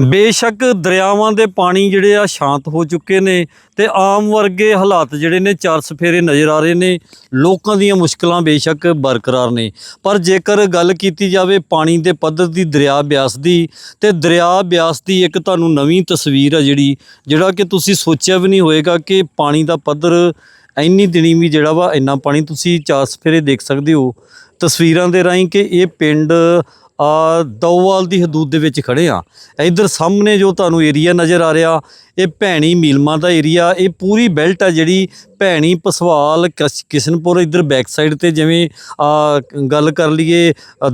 ਬੇਸ਼ੱਕ ਦਰਿਆਵਾਂ ਦੇ ਪਾਣੀ ਜਿਹੜੇ ਆ ਸ਼ਾਂਤ ਹੋ ਚੁੱਕੇ ਨੇ ਤੇ ਆਮ ਵਰਗੇ ਹਾਲਾਤ ਜਿਹੜੇ ਨੇ ਚਾਰ ਸਫੇਰੇ ਨਜ਼ਰ ਆ ਰਹੇ ਨੇ, ਲੋਕਾਂ ਦੀਆਂ ਮੁਸ਼ਕਲਾਂ ਬੇਸ਼ੱਕ ਬਰਕਰਾਰ ਨੇ। ਪਰ ਜੇਕਰ ਗੱਲ ਕੀਤੀ ਜਾਵੇ ਪਾਣੀ ਦੇ ਪੱਧਰ ਦੀ, ਦਰਿਆ ਬਿਆਸ ਦੀ, ਤੇ ਦਰਿਆ ਬਿਆਸ ਦੀ ਇੱਕ ਤੁਹਾਨੂੰ ਨਵੀਂ ਤਸਵੀਰ ਆ ਜਿਹੜੀ, ਜਿਹੜਾ ਕਿ ਤੁਸੀਂ ਸੋਚਿਆ ਵੀ ਨਹੀਂ ਹੋਏਗਾ ਕਿ ਪਾਣੀ ਦਾ ਪੱਧਰ ਇੰਨੀ ਦਿਨੀ ਵੀ ਜਿਹੜਾ ਵਾ ਇੰਨਾ ਪਾਣੀ ਤੁਸੀਂ ਚਾਰ ਸਫੇਰੇ ਦੇਖ ਸਕਦੇ ਹੋ। ਤਸਵੀਰਾਂ ਦੇ ਰਾਹੀਂ ਕਿ ਇਹ ਪਿੰਡ ਦੋਵਾਲ ਦੀ ਹਦੂਦ ਦੇ ਵਿੱਚ ਖੜੇ ਆ। ਇਧਰ ਸਾਹਮਣੇ ਜੋ ਤੁਹਾਨੂੰ ਏਰੀਆ ਨਜ਼ਰ ਆ ਰਿਹਾ ਇਹ ਭੈਣੀ ਮੀਲਮਾ ਦਾ ਏਰੀਆ ਇਹ ਪੂਰੀ ਬੈਲਟ ਆ ਜਿਹੜੀ ਭੈਣੀ ਪਸਵਾਲ ਕਸ- ਕਿਸ਼ਨਪੁਰ ਇਧਰ ਬੈਕ ਸਾਈਡ ਤੇ ਜਿਵੇਂ ਗੱਲ ਕਰ ਲਈਏ ਅ,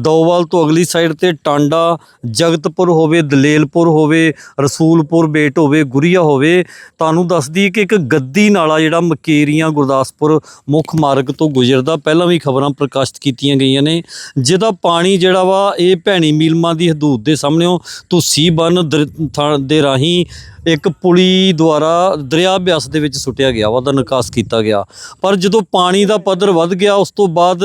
ਤੋਂ ਅਗਲੀ ਸਾਈਡ ਤੇ ਟਾਂਡਾ ਜਗਤਪੁਰ ਹੋਵੇ ਦਲੇਲਪੁਰ ਹੋਵੇ ਰਸੂਲਪੁਰ ਬੇਟ ਹੋਵੇ ਗੁਰੀਆ ਹੋਵੇ ਤੁਹਾਨੂੰ ਦੱਸਦੀ ਕਿ ਇੱਕ ਗੱਦੀ ਨਾਲਾ ਜਿਹੜਾ ਮਕੇਰੀਆਂ ਗੁਰਦਾਸਪੁਰ ਮੁੱਖ ਮਾਰਗ ਤੋਂ ਗੁਜ਼ਰਦਾ ਪਹਿਲਾਂ ਵੀ ਖਬਰਾਂ ਪ੍ਰਕਾਸ਼ਿਤ ਕੀਤੀਆਂ ਗਈਆਂ ਨੇ। ਜਿਹਦਾ ਪਾਣੀ ਜਿਹੜਾ ਵਾ ਇਹ ਭੈਣੀ ਮੀਲਮਾ ਦੀ ਹਦੂਦ ਦੇ ਸਾਹਮਣੇੋਂ ਤੁਸੀਂ ਬੰਨ ਦੇ ਰਾਹੀਂ ਇੱਕ ਪੁਲੀ ਦੁਆਰਾ ਦਰਿਆ ਬਿਆਸ ਦੇ ਵਿੱਚ ਸੁੱਟਿਆ ਗਿਆ ਵਾ ਦਾ ਨਿਕਾਸ ਕੀਤਾ ਗਿਆ। ਪਰ ਜਦੋਂ ਪਾਣੀ ਦਾ ਪੱਧਰ ਵੱਧ ਗਿਆ, ਉਸ ਤੋਂ ਬਾਅਦ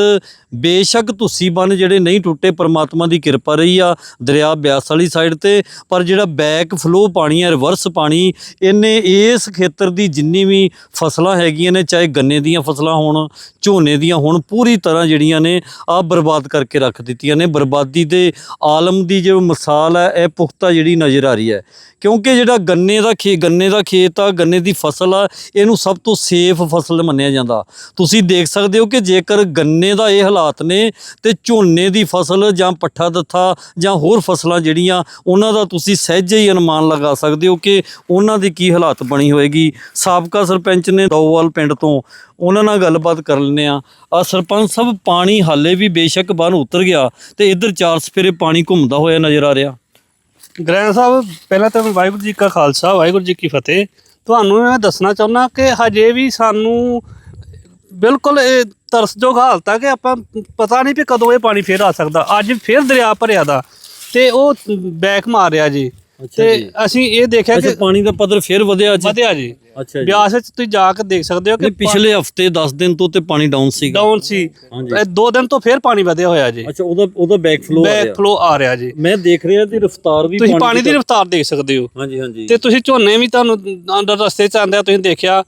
ਬੇਸ਼ੱਕ ਤੁਸੀਂ ਬੰਨ ਜਿਹੜੇ ਨਹੀਂ ਟੁੱਟੇ, ਪਰਮਾਤਮਾ ਦੀ ਕਿਰਪਾ ਰਹੀ ਆ ਦਰਿਆ ਬਿਆਸ ਵਾਲੀ ਸਾਈਡ ਤੇ। ਪਰ ਜਿਹੜਾ ਬੈਕ ਫਲੋ ਪਾਣੀ ਹੈ ਰਿਵਰਸ ਪਾਣੀ, ਇਹਨੇ ਇਸ ਖੇਤਰ ਦੀ ਜਿੰਨੀ ਵੀ ਫਸਲਾਂ ਹੈਗੀਆਂ ਨੇ, ਚਾਹੇ ਗੰਨੇ ਦੀਆਂ ਫਸਲਾਂ ਹੋਣ, ਝੋਨੇ ਦੀਆਂ ਹੋਣ, ਪੂਰੀ ਤਰ੍ਹਾਂ ਜਿਹੜੀਆਂ ਨੇ ਆ ਬਰਬਾਦ ਕਰਕੇ ਰੱਖ ਦਿੱਤੀਆਂ ਨੇ। ਬਰਬਾਦੀ ਦੇ ਆਲਮ ਦੀ ਜੋ ਮਿਸਾਲ ਹੈ ਇਹ ਪੁਖਤਾ ਜਿਹੜੀ ਨਜ਼ਰ ਆ ਰਹੀ ਹੈ। ਕਿਉਂਕਿ ਜਿਹੜਾ ਗੰਨੇ ਦਾ ਖੇ, ਗੰਨੇ ਦਾ ਖੇਤ ਆ, ਗੰਨੇ ਦੀ ਫਸਲ ਆ, ਇਹਨੂੰ ਸਭ ਤੋਂ ਸੇਫ ਫਸਲ ਮੰਨਿਆ ਜਾਂਦਾ। ਤੁਸੀਂ ਦੇਖ ਸਕਦੇ ਹੋ ਕਿ ਜੇਕਰ ਗੰਨੇ ਦਾ ਇਹ ਹਾਲਾਤ ਨੇ ਤੇ ਝੋਨੇ ਦੀ ਫਸਲ ਜਾਂ ਪੱਠਾ ਦੱਥਾ ਜਾਂ ਹੋਰ ਫਸਲਾਂ ਜਿਹੜੀਆਂ, ਉਹਨਾਂ ਦਾ ਤੁਸੀਂ ਸਹਿਜੇ ਹੀ ਅਨੁਮਾਨ ਲਗਾ ਸਕਦੇ ਹੋ ਕਿ ਉਹਨਾਂ ਦੀ ਕੀ ਹਾਲਾਤ ਬਣੀ ਹੋਏਗੀ। ਸਾਬਕਾ ਸਰਪੰਚ ਨੇ ਦੋਵਾਲ ਪਿੰਡ ਤੋਂ ਉਹਨਾਂ ਨਾਲ ਗੱਲਬਾਤ ਕਰ ਲੈਂਦੇ ਆ ਆ ਸਰਪੰਚ ਸਭ ਪਾਣੀ ਹਾਲੇ ਵੀ ਬੇਸ਼ੱਕ ਬਾਹਰ ਉਤਰ ਗਿਆ ਤੇ ਇੱਧਰ ਚਾਰ ਸਫੇਰੇ ਪਾਣੀ ਘੁੰਮਦਾ ਹੋਇਆ ਨਜ਼ਰ ਆ ਰਿਹਾ। ਗ੍ਰਹਿ ਸਾਹਿਬ ਪਹਿਲਾਂ ਤਾਂ ਵਾਹਿਗੁਰੂ ਜੀ ਕਾ ਖਾਲਸਾ ਵਾਹਿਗੁਰੂ ਜੀ ਕੀ ਫਤਿਹ। ਤੁਹਾਨੂੰ ਮੈਂ ਦੱਸਣਾ ਚਾਹੁੰਦਾ ਕਿ ਹਜੇ ਵੀ ਸਾਨੂੰ ਬਿਲਕੁਲ ਇਹ ਤਰਸਯੋਗ ਹਾਲਤ ਹੈ ਕਿ ਆਪਾਂ ਪਤਾ ਨਹੀਂ ਵੀ ਕਦੋਂ ਇਹ ਪਾਣੀ ਫੇਰ ਆ ਸਕਦਾ। ਅੱਜ ਫੇਰ ਦਰਿਆ ਭਰਿਆ ਦਾ ਤੇ ਉਹ ਬੈਕ ਮਾਰ ਰਿਹਾ ਜੀ ਤੇ ਜੀ। ਅਸੀਂ ਇਹ ਦੇਖਿਆ ਕਿ ਪਾਣੀ ਦਾ ਪੱਧਰ ਫੇਰ ਵਧਿਆ ਅੱਜ ਵਧਿਆ ਜੀ। ਅੱਛਾ ਜੀ। ਬਿਆਸ ਵਿੱਚ ਤੁਸੀਂ ਜਾ ਕੇ ਦੇਖ ਸਕਦੇ ਹੋ ਕਿ ਨਹੀਂ ਪਿਛਲੇ ਹਫ਼ਤੇ 10 ਦਿਨ ਤੋਂ ਤੇ ਪਾਣੀ ਡਾਊਨ ਸੀਗਾ। ਡਾਊਨ ਸੀ। ਹਾਂਜੀ। ਇਹ ਦੋ ਦਿਨ ਤੋਂ ਫੇਰ ਪਾਣੀ ਵਧਿਆ ਹੋਇਆ ਜੀ। ਅੱਛਾ ਉਹਦਾ ਉਹਦਾ ਬੈਕ ਫਲੋ ਆ ਬੈਕ ਰਿਹਾ ਫਲੋ ਆ ਰਿਹਾ ਜੀ। ਮੈਂ ਦੇਖ ਰਿਹਾ ਤੇ ਰਫਤਾਰ ਵੀ ਤੁਸੀਂ ਪਾਣੀ ਦੀ ਰਫ਼ਤਾਰ ਦੇਖ ਸਕਦੇ ਹੋ। ਹਾਂਜੀ ਹਾਂਜੀ। ਤੇ ਤੁਸੀਂ ਝੋਨੇ ਵੀ ਤੁਹਾਨੂੰ ਅੰਦਰ ਰਸਤੇ 'ਚ ਆਂਦਿਆਂ ਤੁਸੀਂ ਦੇਖਿਆ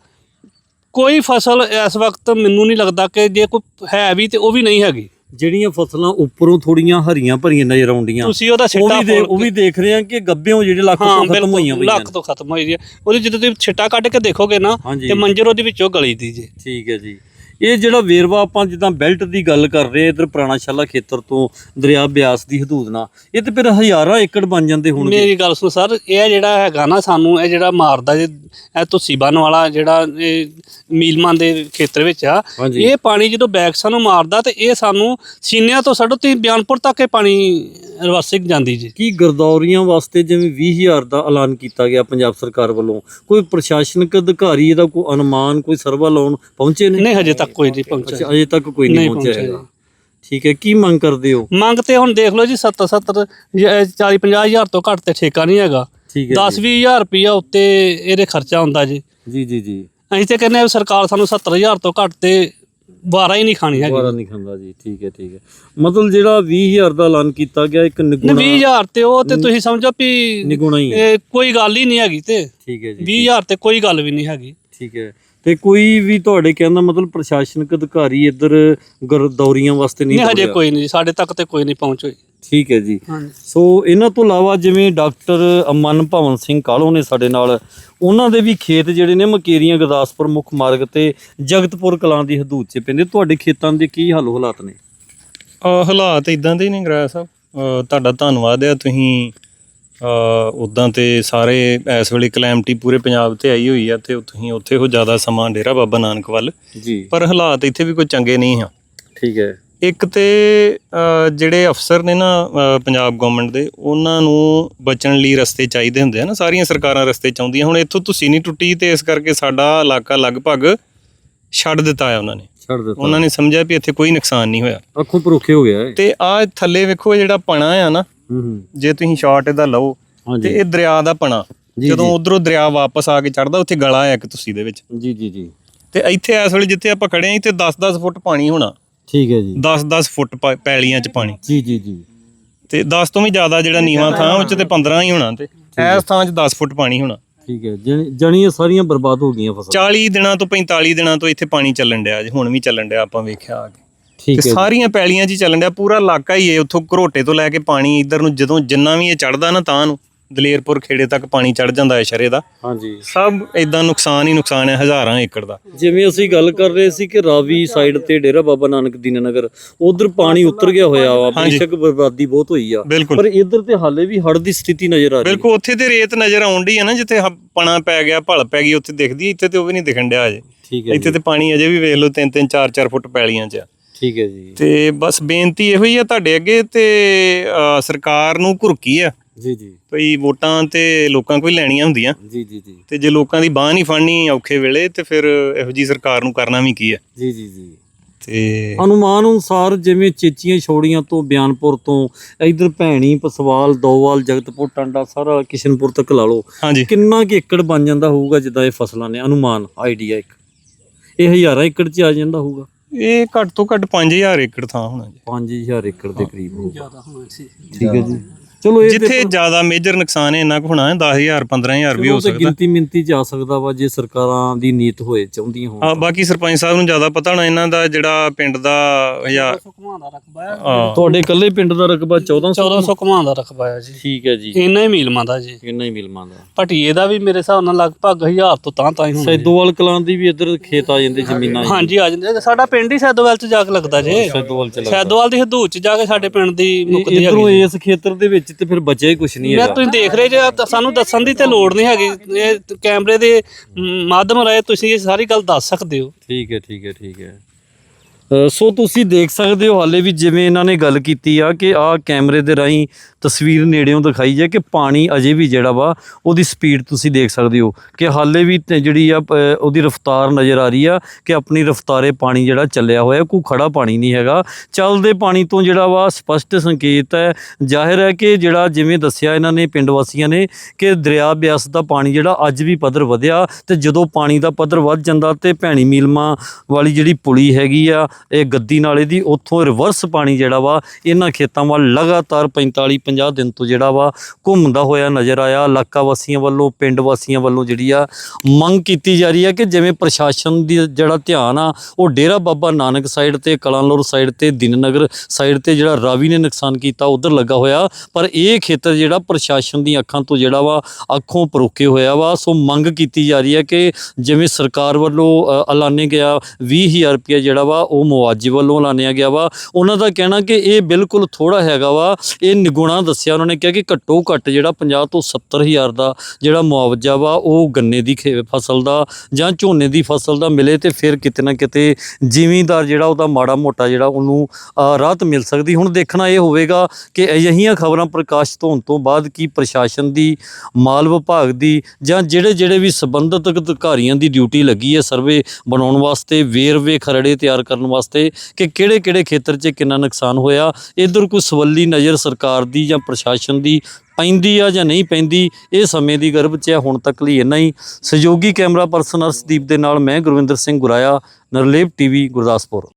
ਕੋਈ ਫਸਲ ਇਸ ਵਕਤ ਮੈਨੂੰ ਨਹੀਂ ਲੱਗਦਾ ਕਿ ਜੇ ਕੋਈ ਹੈ ਵੀ ਤੇ ਉਹ ਵੀ ਨਹੀਂ ਹੈਗੀ। ਜਿਹੜੀਆਂ ਫਸਲਾਂ ਉੱਪਰੋਂ ਥੋੜੀਆਂ ਹਰੀਆਂ ਭਰੀਆਂ ਨਜ਼ਰ ਆਉਂਦੀਆਂ। ਤੁਸੀਂ ਉਹਦਾ ਉਹ ਛਿੱਟਾ ਵੀ ਉਹ ਵੀ ਦੇਖ ਰਹੇ ਆ ਕਿ ਗੱਬਿਓਂ ਜਿਹੜੇ ਲੱਖ ਹਾਂ ਤੋਂ ਖਤਮ ਬਿਲਕੁਲ ਹੋਈਆਂ ਪਈਆਂ ਲੱਖ ਤੋਂ ਖਤਮ ਹੋਈ ਜੀ ਉਹਦੇ ਜਦੋਂ ਤੁਸੀਂ ਛਿੱਟਾ ਕੱਢ ਕੇ ਦੇਖੋਗੇ ਨਾ ਹਾਂਜੀ। ਤੇ ਮੰਜਰ ਉਹਦੇ ਵਿੱਚੋਂ ਗਲੀ ਦੀ ਜੀ। ਠੀਕ ਹੈ ਜੀ। ਇਹ ਜਿਹੜਾ ਵੇਰਵਾ ਆਪਾਂ ਜਿੱਦਾਂ ਬੈਲਟ ਦੀ ਗੱਲ ਕਰ ਰਹੇ ਇਧਰ ਪੁਰਾਣਾ ਸ਼ਾਲਾ ਖੇਤਰ ਤੋਂ ਦਰਿਆ ਬਿਆਸ ਦੀ ਹਦੂਦ ਨਾਲ ਇਹ ਤੇ ਫਿਰ ਹਜ਼ਾਰਾਂ ਏਕੜ ਬਣ ਜਾਂਦੇ ਹੋਣਗੇ ਮੇਰੀ ਗੱਲ ਸੁਣ ਸਰ ਇਹ ਜਿਹੜਾ ਹੈਗਾ ਨਾ ਸਾਨੂੰ ਇਹ ਜਿਹੜਾ ਮਾਰਦਾ ਜੇ ਇਹ ਤੁਸੀ ਬਨ ਵਾਲਾ ਜਿਹੜਾ ਇਹ ਮੀਲਮਾਨ ਦੇ ਖੇਤਰ ਵਿੱਚ ਆ। ਇਹ ਪਾਣੀ ਜਦੋਂ ਬੈਕ ਸਾਨੂੰ ਮਾਰਦਾ ਤੇ ਇਹ ਸਾਨੂੰ ਸੀਨਿਆਂ ਤੋਂ ਸਾਡੋ ਤੇ ਬਿਆਨਪੁਰ ਤੱਕ ਇਹ ਪਾਣੀ ਰਵਾਸਿਕ ਜਾਂਦੀ ਜੀ। ਕੀ ਗਰਦੌਰੀਆਂ ਵਾਸਤੇ ਜਿਵੇਂ 20000 ਦਾ ਐਲਾਨ ਕੀਤਾ ਗਿਆ ਪੰਜਾਬ ਸਰਕਾਰ ਵੱਲੋਂ? ਕੋਈ ਪ੍ਰਸ਼ਾਸਨਿਕ ਅਧਿਕਾਰੀ ਇਹਦਾ ਕੋਈ ਅਨੁਮਾਨ ਕੋਈ ਸਰਵਾ ਲਾਉਣ ਪਹੁੰਚੇ ਨੇ? ਨਹੀਂ ਹਜੇ ਤੱਕ ਕੋਈ ਨਹੀਂ ਪਹੁੰਚਿਆ ਅਜੇ ਤੱਕ ਕੋਈ ਨਹੀਂ ਪਹੁੰਚਿਆ ਹੈਗਾ। ਠੀਕ ਹੈ ਕੀ ਮੰਗ ਕਰਦੇ ਹੋ? ਮੰਗ ਤੇ ਹੁਣ ਦੇਖ ਲਓ ਜੀ 70 70 40 50 ਹਜ਼ਾਰ ਤੋਂ ਘੱਟ ਤੇ ਠੇਕਾ ਨਹੀਂ ਹੈਗਾ। ਠੀਕ ਹੈ 10 20 ਹਜ਼ਾਰ ਰੁਪਈਆ ਉੱਤੇ ਇਹਦੇ ਖਰਚਾ ਹੁੰਦਾ ਜੀ। ਜੀ ਜੀ ਜੀ। ਅਸੀਂ ਤੇ ਕਹਿੰਦੇ ਆ ਸਰਕਾਰ ਸਾਨੂੰ 70 ਹਜ਼ਾਰ ਤੋਂ ਘੱਟ ਤੇ ਵਾਰਾ ਹੀ ਨਹੀਂ ਖਾਣੀ ਹੈਗੀ। ਦੁਬਾਰਾ ਨਹੀਂ ਖਾਂਦਾ ਜੀ ਠੀਕ ਹੈ ਠੀਕ ਹੈ। ਮਤਲਬ ਜਿਹੜਾ 20000 ਦਾ ਐਲਾਨ ਕੀਤਾ ਗਿਆ ਇੱਕ ਨਹੀਂ ਨਿਗੁਣਾ 20000 ਤੇ ਉਹ ਤੇ ਤੁਸੀਂ ਸਮਝੋ ਵੀ ਨਿਗੁਣਾ ਹੀ ਹੈ। ਇਹ ਕੋਈ ਗੱਲ ਹੀ ਨਹੀਂ ਹੈਗੀ ਤੇ। ਠੀਕ ਹੈ ਜੀ 20000 ਤੇ ਕੋਈ ਗੱਲ ਵੀ ਨਹੀਂ ਹੈਗੀ। ਠੀਕ ਹੈ। ਤੇ ਕੋਈ ਵੀ ਤੁਹਾਡੇ ਕਹਿਣ ਦਾ ਮਤਲਬ ਪ੍ਰਸ਼ਾਸਨਿਕ ਅਧਿਕਾਰੀ ਇੱਧਰ ਗਰਦੌਰੀਆਂ ਵਾਸਤੇ ਨਹੀਂ ਨਹੀਂ ਹਜੇ? ਕੋਈ ਨਹੀਂ ਸਾਡੇ ਤੱਕ ਤੇ ਕੋਈ ਨਹੀਂ ਪਹੁੰਚ ਹੋਈ। ਠੀਕ ਹੈ ਜੀ। ਹਾਂਜੀ। ਸੋ ਇਹਨਾਂ ਤੋਂ ਇਲਾਵਾ ਜਿਵੇਂ ਡਾਕਟਰ ਅਮਨ ਭਵਨ ਸਿੰਘ ਕਾਲੋ ਨੇ ਸਾਡੇ ਨਾਲ ਉਹਨਾਂ ਦੇ ਵੀ ਖੇਤ ਜਿਹੜੇ ਨੇ ਮਕੇਰੀਆਂ ਗੁਰਦਾਸਪੁਰ ਮੁੱਖ ਮਾਰਗ ਤੇ ਜਗਤਪੁਰ ਕਲਾਂ ਦੀ ਹਦੂਦ 'ਚ ਪੈਂਦੇ। ਤੁਹਾਡੇ ਖੇਤਾਂ ਦੇ ਕੀ ਹਾਲ ਹਾਲਾਤ ਨੇ? ਅਹ ਹਾਲਾਤ ਇਦਾਂ ਦੇ ਨੇ ਗਰਾਇਆ ਸਾਹਿਬ। ਅਹ ਤੁਹਾਡਾ ਧੰਨਵਾਦ ਆ ਤੁਸੀਂ ਉਦਾਂ ਤੇ ਸਾਰੇ ਇਸ ਵੇਲੇ ਕਲੈਮਟੀ ਪੂਰੇ ਪੰਜਾਬ ਤੇ ਆਈ ਹੋਈ ਆ ਤੇ ਤੁਸੀਂ ਉੱਥੇ ਹੋ ਜ਼ਿਆਦਾ ਸਮਾਂ ਡੇਰਾ ਬਾਬਾ ਨਾਨਕ ਵੱਲ। ਜੀ। ਪਰ ਹਾਲਾਤ ਇੱਥੇ ਵੀ ਕੋਈ ਚੰਗੇ ਨਹੀਂ ਆ। ਠੀਕ ਹੈ। ਇੱਕ ਤੇ ਜਿਹੜੇ ਅਫਸਰ ਨੇ ਨਾ ਪੰਜਾਬ ਗਵਰਨਮੈਂਟ ਦੇ ਉਹਨਾਂ ਨੂੰ ਬਚਣ ਲਈ ਰਸਤੇ ਚਾਹੀਦੇ ਹੁੰਦੇ ਆ ਨਾ ਸਾਰੀਆਂ ਸਰਕਾਰਾਂ ਰਸਤੇ ਚਾਹੁੰਦੀਆਂ ਹੁਣ ਇੱਥੋਂ ਤੁਸੀਂ ਨਹੀਂ ਟੁੱਟੀ ਤੇ ਇਸ ਕਰਕੇ ਸਾਡਾ ਇਲਾਕਾ ਲਗਭਗ ਛੱਡ ਦਿੱਤਾ ਆ ਉਹਨਾਂ ਨੇ। ਛੱਡ ਦਿੱਤਾ। ਉਹਨਾਂ ਨੇ ਸਮਝਿਆ ਵੀ ਇੱਥੇ ਕੋਈ ਨੁਕਸਾਨ ਨਹੀਂ ਹੋਇਆ। ਅੱਖੋਂ ਪਰੋਖੇ ਹੋ ਗਿਆ ਹੈ ਤੇ ਆ ਥੱਲੇ ਵੇਖੋ ਜਿਹੜਾ ਪਣਾ ਆ ਨਾ ਹੂੰ ਹੂੰ। ਜੇ ਤੁਸੀਂ ਸ਼ਾਰਟ ਇਹਦਾ ਲਓ ਤੇ ਇਹ ਦਰਿਆ ਦਾ ਪਣਾ। ਜਦੋਂ। ਉਧਰੋਂ ਦਰਿਆ ਵਾਪਸ ਆ ਕੇ ਚੜਦਾ ਉੱਥੇ ਗਲਾ ਆ ਇੱਕ ਤੁਸੀਂ ਦੇ ਵਿੱਚ। ਜੀ ਜੀ ਜੀ। ਤੇ ਇੱਥੇ ਇਸ ਵੇਲੇ ਜਿੱਥੇ ਆਪਾਂ ਖੜੇ ਆਂ ਇੱਥੇ 10-10 ਫੁੱਟ ਪਾਣੀ ਹੋਣਾ। ਠੀਕ ਹੈ ਜੀ। 10-10 ਫੁੱਟ ਪਾ- ਪੈਲੀਆਂ 'ਚ ਪਾਣੀ। ਜੀ ਜੀ ਜੀ। ਤੇ 10 ਤੋਂ ਵੀ ਜ਼ਿਆਦਾ ਜਿਹੜਾ ਨੀਵਾਂ ਥਾਂ ਉਹ 'ਚ ਤੇ 15 ਹੀ ਹੋਣਾ ਤੇ। ਇਸ ਥਾਂ 'ਚ 10 ਫੁੱਟ ਪਾਣੀ ਹੋਣਾ। ਠੀਕ ਹੈ। ਜਣੀ- ਜਣੀਆਂ ਸਾਰੀਆਂ ਬਰਬਾਦ ਹੋ ਗਈਆਂ ਫਸਲਾਂ। 40 ਦਿਨਾਂ ਤੋਂ 45 ਦਿਨਾਂ ਤੋਂ ਇੱਥੇ ਪਾਣੀ ਚੱਲਣ ਡਿਆ ਜੀ। ਹੁਣ ਵੀ ਚੱਲਣ ਡਿਆ ਆਪਾਂ ਵੇਖਿਆ ਆ ਕੇ। ਠੀਕ ਤੇ ਹੈ ਸਾਰੀਆਂ ਪੈਲੀਆਂ 'ਚ ਹੀ ਚੱਲਣ ਡਿਆ। ਪੂਰਾ ਇਲਾਕਾ ਹੀ ਹੈ। ਉੱਥੋਂ ਘਰੋਟੇ ਤੋਂ ਲੈ ਕੇ ਪਾਣੀ ਇੱਧਰ ਨੂੰ ਜਦੋਂ ਜਿੰਨਾ ਵੀ ਇਹ ਚੜਦਾ ਨਾ ਤਾਂ ਨੂੰ। ਦਲੇਰਪੁਰ ਖੇੜੇ ਤੱਕ ਪਾਣੀ ਚੜ ਜਾਂਦਾ ਹੈ ਸ਼ਰੇ ਦਾ। ਹਾਂਜੀ। ਸਭ ਇਦਾਂ ਨੁਕਸਾਨ ਹੀ ਨੁਕਸਾਨ ਹੈ ਹਜ਼ਾਰਾਂ ਏਕੜ ਦਾ। ਜਿਵੇਂ ਅਸੀਂ ਗੱਲ ਕਰ ਰਹੇ ਸੀ ਕਿ ਰਾਵੀ ਸਾਈਡ ਤੇ ਡੇਰਾ ਬਾਬਾ ਨਾਨਕ ਦੀਨਨਗਰ ਉਧਰ ਪਾਣੀ ਉਤਰ ਗਿਆ ਹੋਇਆ ਵਾ। ਬੇਸ਼ੱਕ ਬਰਬਾਦੀ ਬਹੁਤ ਹੋਈ ਆ। ਪਰ ਇੱਧਰ ਤੇ ਹਾਲੇ ਵੀ ਹੜ੍ਹ ਦੀ ਸਥਿਤੀ ਨਜ਼ਰ ਆ ਰਹੀ ਬਿਲਕੁਲ ਉੱਥੇ ਤੇ ਰੇਤ ਨਜ਼ਰ ਆਉਂਦੀ ਹੈ ਨਾ ਜਿੱਥੇ ਪਣਾ ਪੈ ਗਿਆ ਭਲ ਪੈ ਗਈ ਉੱਥੇ ਦਿਖਦੀ ਇੱਥੇ ਤੇ ਉਹ ਵੀ ਨਹੀਂ ਦਿਖਣ ਡਿਆ ਅਜੇ ਠੀਕ ਹੈ ਇੱਥੇ ਤੇ ਪਾਣੀ ਅਜੇ ਵੀ ਵੇਖ ਲਓ 3 3 4 4 ਫੁੱਟ ਪੈਲੀਆਂ 'ਚ ਠੀਕ ਹੈ ਜੀ। ਤੇ ਬਸ ਬੇਨਤੀ ਇਹੋ ਹੀ ਆ ਤੁਹਾਡੇ ਅੱਗੇ ਤੇ ਸਰਕਾਰ ਨੂੰ ਘੁਰਕੀ ਆ। ਜੀ ਜੀ। ਭਈ ਵੋਟਾਂ ਤੇ ਲੋਕਾਂ ਕੋਈ ਲੈਣੀਆਂ ਹੁੰਦੀਆਂ। ਜੀ ਜੀ ਜੀ। ਤੇ ਜੇ ਲੋਕਾਂ ਦੀ ਬਾਹ ਨਹੀਂ ਫੜਨੀ ਔਖੇ ਵੇਲੇ ਤੇ ਫਿਰ ਇਹੋ ਜੀ ਸਰਕਾਰ ਨੂੰ ਕਰਨਾ ਵੀ ਕੀ ਹੈ? ਜੀ ਜੀ ਜੀ। ਤੇ ਅਨੁਮਾਨ ਅਨੁਸਾਰ ਜਿਵੇਂ ਚੇਚੀਆਂ ਛੋੜੀਆਂ ਤੋਂ ਬਿਆਨਪੁਰ ਤੋਂ ਇਧਰ ਭੈਣੀ ਪਸਵਾਲ ਦੋਵਾਲ ਜਗਤਪੁਰ ਟਾਂਡਾ ਸਾਰਾ ਕਿਸ਼ਨਪੁਰ ਤੱਕ ਲਾ ਲਓ। ਕਿੰਨਾ ਕਿ ਏਕੜ ਬਣ ਜਾਂਦਾ ਹੋਊਗਾ ਜਿੱਦਾਂ ਇਹ ਫਸਲਾਂ ਨੇ? ਅਨੁਮਾਨ ਆਈਡੀਆ ਇੱਕ। ਇਹ ਹਜ਼ਾਰਾਂ ਏਕੜ ਚ ਆ ਜਾਂਦਾ ਹੋਊਗਾ। ਇਹ ਘੱਟ ਤੋਂ ਘੱਟ 5000 ਏਕੜ ਥਾਂ ਹੋਣਾ ਜੀ। 5000 ਏਕੜ ਦੇ ਕਰੀਬ ਹੋਊਗਾ। ਜ਼ਿਆਦਾ ਹੋਣਾ ਸੀ। ਠੀਕ ਹੈ ਜੀ। ਚਲੋ ਇਹ ਜਿੱਥੇ ਜ਼ਿਆਦਾ ਮੇਜਰ ਨੁਕਸਾਨ ਹੈ ਇੰਨਾ ਕੁ ਹੋਣਾ ਹੈ 10000 15000 ਵੀ ਹੋ ਉਹ ਤੇ ਸਕਦਾ। ਗਿਣਤੀ ਮਿੰਤੀ ਆ ਸਕਦਾ ਵਾ ਜੇ ਸਰਕਾਰਾਂ ਦੀ ਨੀਤ ਹੋਏ ਚਾਹੁੰਦੀਆਂ ਹੋਣ। ਹਾਂ ਬਾਕੀ ਸਰਪੰਚ ਸਾਹਿਬ ਨੂੰ ਜ਼ਿਆਦਾ ਪਤਾ ਹੋਣਾ ਇਹਨਾਂ ਦਾ ਜਿਹੜਾ ਪਿੰਡ ਦਾ ਹਜ਼ਾਰ ਘੁਮਾਉਣ ਦਾ ਰਕਬਾ ਹੈ। ਹਾਂ। ਤੁਹਾਡੇ ਇਕੱਲੇ ਪਿੰਡ ਦਾ ਰਕਬਾ 1400 1400 ਘੁਮਾਉਣ? ਦਾ ਰਕਬਾ ਹੈ ਜੀ। ਠੀਕ ਹੈ ਜੀ। ਇੰਨਾ ਹੀ ਮੀਲਮਾਂ ਦਾ ਜੀ। ਕਿੰਨਾ ਹੀ ਮਿਲਮਾਂ ਦਾ ਭਟੀਏ ਦਾ ਵੀ ਮੇਰੇ ਹਿਸਾਬ ਨਾਲ ਲਗਭਗ 1000 ਤੋਂ ਤਾਂ ਤਾਂ ਹੀ ਜੀ। ਸੈਦੋਵਾਲ ਕਲਾਂ ਦੀ ਵੀ ਇੱਧਰ ਖੇਤ ਆ ਜਾਂਦੇ ਜ਼ਮੀਨਾਂ ਹਾਂਜੀ ਆ ਜਾਂਦੇ ਸਾਡਾ ਪਿੰਡ ਹੀ ਸੈਦੋਵਾਲ ਚ ਜਾ ਕੇ ਲੱਗਦਾ ਜੇ। ਸੈਦੋਵਾਲ ਚ ਸੈਦੋਵਾਲ ਦੀ ਹਦੂਦ ਚ ਜਾ ਕੇ ਸਾਡੇ ਪਿੰਡ ਦੀ ਮੁੱਕਦੀ ਹੈਗੀ ਇਧਰੋਂ ਇਸ ਖੇਤਰ ਦੇ ਵਿੱਚ ਤੇ ਫਿਰ ਬਚਿਆ ਹੀ ਕੁਝ ਨਹੀਂ ਮੈਂ ਹੈਗਾ। ਤੁਸੀਂ ਦੇਖ ਰਹੇ ਜੇ ਤਾਂ ਸਾਨੂੰ ਦੱਸਣ ਦੀ ਤੇ ਲੋੜ ਨਹੀਂ ਹੈਗੀ। ਇਹ ਕੈਮਰੇ ਦੇ ਮ, ਮਾਧਿਅਮ ਰਾਹੀਂ ਤੁਸੀਂ ਇਹ ਸਾਰੀ ਗੱਲ ਦੱਸ ਸਕਦੇ ਹੋ। ਠੀਕ ਹੈ ਠੀਕ ਹੈ ਠੀਕ ਹੈ। ਅ, ਸੋ ਤੁਸੀਂ ਦੇਖ ਸਕਦੇ ਹੋ ਹਾਲੇ ਵੀ ਜਿਵੇਂ ਇਹਨਾਂ ਨੇ ਗੱਲ ਕੀਤੀ ਆ ਕਿ ਆ ਕੈਮਰੇ ਦੇ ਰਾਹੀਂ ਤਸਵੀਰ ਨੇੜਿਓਂ ਦਿਖਾਈ ਹੈ ਕਿ ਪਾਣੀ ਅਜੇ ਵੀ ਜਿਹੜਾ ਵਾ, ਉਹਦੀ ਸਪੀਡ ਤੁਸੀਂ ਦੇਖ ਸਕਦੇ ਹੋ ਕਿ ਹਾਲੇ ਵੀ ਜਿਹੜੀ ਆ ਉਹਦੀ ਰਫ਼ਤਾਰ ਨਜ਼ਰ ਆ ਰਹੀ ਆ ਕਿ ਆਪਣੀ ਰਫ਼ਤਾਰੇ ਪਾਣੀ ਜਿਹੜਾ ਚੱਲਿਆ ਹੋਇਆ, ਕੋਈ ਖੜਾ ਪਾਣੀ ਨਹੀਂ ਹੈਗਾ। ਚੱਲਦੇ ਪਾਣੀ ਤੋਂ ਜਿਹੜਾ ਵਾ, ਸਪਸ਼ਟ ਸੰਕੇਤ ਹੈ, ਜ਼ਾਹਿਰ ਹੈ ਕਿ ਜਿਹੜਾ ਜਿਵੇਂ ਦੱਸਿਆ ਇਹਨਾਂ ਨੇ ਪਿੰਡ ਵਾਸੀਆਂ ਨੇ ਕਿ ਦਰਿਆ ਬਿਆਸ ਦਾ ਪਾਣੀ ਜਿਹੜਾ ਅੱਜ ਵੀ ਪੱਧਰ ਵਧਿਆ ਤੇ ਜਦੋਂ ਪਾਣੀ ਦਾ ਪੱਧਰ ਵੱਧ ਜਾਂਦਾ ਤੇ ਭੈਣੀ ਮੀਲਮਾ ਵਾਲੀ ਜਿਹੜੀ ਪੁਲੀ ਹੈਗੀ ਆ, ਇਹ ਗੱਦੀ ਨਾਲੇ ਦੀ, ਉੱਥੋਂ ਰਿਵਰਸ ਪਾਣੀ ਜਿਹੜਾ ਵਾ, ਇਹਨਾਂ ਖੇਤਾਂ ਵੱਲ ਲਗਾਤਾਰ 45 50 ਦਿਨ ਤੋਂ ਜਿਹੜਾ ਵਾ ਘੁੰਮਦਾ ਹੋਇਆ ਨਜ਼ਰ ਆਇਆ। ਇਲਾਕਾ ਵਾਸੀਆਂ ਵੱਲੋਂ ਪਿੰਡ ਵਾਸੀਆਂ ਵੱਲੋਂ ਜਿਹੜੀ ਆ ਮੰਗ ਕੀਤੀ ਜਾ ਰਹੀ ਹੈ ਕਿ ਜਿਵੇਂ ਪ੍ਰਸ਼ਾਸਨ ਦੀ ਜਿਹੜਾ ਧਿਆਨ ਆ ਉਹ ਡੇਰਾ ਬਾਬਾ ਨਾਨਕ ਸਾਈਡ ਤੇ ਕਲਾਨੌਰ ਸਾਈਡ ਤੇ ਦਿਨਨਗਰ ਸਾਈਡ ਤੇ ਜਿਹੜਾ ਰਾਵੀ ਨੇ ਨੁਕਸਾਨ ਕੀਤਾ ਉਧਰ ਲੱਗਾ ਹੋਇਆ। ਪਰ ਇਹ ਖੇਤਰ ਜਿਹੜਾ ਪ੍ਰਸ਼ਾਸਨ ਦੀਆਂ ਅੱਖਾਂ ਤੋਂ ਜਿਹੜਾ ਵਾ ਅੱਖੋਂ ਪਰੋਕੇ ਹੋਇਆ ਵਾ। ਸੋ ਮੰਗ ਕੀਤੀ ਜਾ ਰਹੀ ਹੈ ਕਿ ਜਿਵੇਂ ਸਰਕਾਰ ਵੱਲੋਂ ਅ, ਐਲਾਨੇ ਗਿਆ 20000 ਰੁਪਏ ਜਿਹੜਾ ਵਾ ਉਹ ਮੁਆਵਜ਼ੇ ਵੱਲੋਂ ਐਲਾਨਿਆ ਗਿਆ ਵਾ। ਉਹਨਾਂ ਦਾ ਕਹਿਣਾ ਕਿ ਇਹ ਬਿਲਕੁਲ ਥੋੜਾ ਹੈਗਾ ਵਾ। ਇਹ ਨਿਗੁਣਾ ਦੱਸਿਆ ਉਹਨਾਂ ਨੇ ਕਿਹਾ ਕਿ ਘੱਟੋ ਘੱਟ ਜਿਹੜਾ 50 ਤੋਂ 70000 ਦਾ ਜਿਹੜਾ ਮੁਆਵਜ਼ਾ ਵਾ, ਉਹ ਗੰਨੇ ਦੀ ਖੇ- ਫਸਲ ਦਾ ਜਾਂ ਝੋਨੇ ਦੀ ਫਸਲ ਦਾ ਮਿਲੇ ਤੇ ਫਿਰ ਕਿਤੇ ਨਾ ਕਿਤੇ ਜ਼ਿਮੀਂਦਾਰ ਜਿਹੜਾ ਉਹਦਾ ਮਾੜਾ ਮੋਟਾ ਜਿਹੜਾ ਉਹਨੂੰ ਰਾਹਤ ਮਿਲ ਸਕਦੀ। ਹੁਣ ਦੇਖਣਾ ਇਹ ਹੋਵੇਗਾ ਕਿ ਅਜਿਹੀਆਂ ਖਬਰਾਂ ਪ੍ਰਕਾਸ਼ਿਤ ਹੋਣ ਤੋਂ ਬਾਅਦ ਕੀ ਪ੍ਰਸ਼ਾਸਨ ਦੀ, ਮਾਲ ਵਿਭਾਗ ਦੀ ਜਾਂ ਜਿਹੜੇ ਜਿਹੜੇ ਵੀ ਸੰਬੰਧਿਤ ਅਧਿਕਾਰੀਆਂ ਦੀ ਡਿਊਟੀ ਲੱਗੀ ਹੈ ਸਰਵੇ ਬਣਾਉਣ ਵਾਸਤੇ, ਵੇਰਵੇ ਖਰੜੇ ਤਿਆਰ ਕਰਨ ਵਾਸਤੇ ਕਿ ਕਿਹੜੇ ਕਿਹੜੇ ਖੇਤਰ 'ਚ ਕਿੰਨਾ ਨੁਕਸਾਨ ਹੋਇਆ। ਇਧਰ ਕੋਈ ਸਵੱਲੀ ਨਜ਼ਰ ਸਰਕਾਰ ਦੀ ਜਾਂ ਪ੍ਰਸ਼ਾਸਨ ਦੀ ਪੈਂਦੀ ਆ ਜਾਂ ਨਹੀਂ ਪੈਂਦੀ, ਇਹ ਸਮੇਂ ਦੀ ਗਰਭ 'ਚ ਹੈ, ਹੁਣ ਤੱਕ ਲਈ ਇੰਨਾ ਹੀ। ਸਹਿਯੋਗੀ ਕੈਮਰਾ ਪਰਸਨ ਅਰਸ਼ਦੀਪ ਦੇ ਨਾਲ ਮੈਂ ਗੁਰਵਿੰਦਰ ਸਿੰਘ ਗੁਰਾਇਆ, ਨਰਲੇਪ ਟੀਵੀ, ਗੁਰਦਾਸਪੁਰ।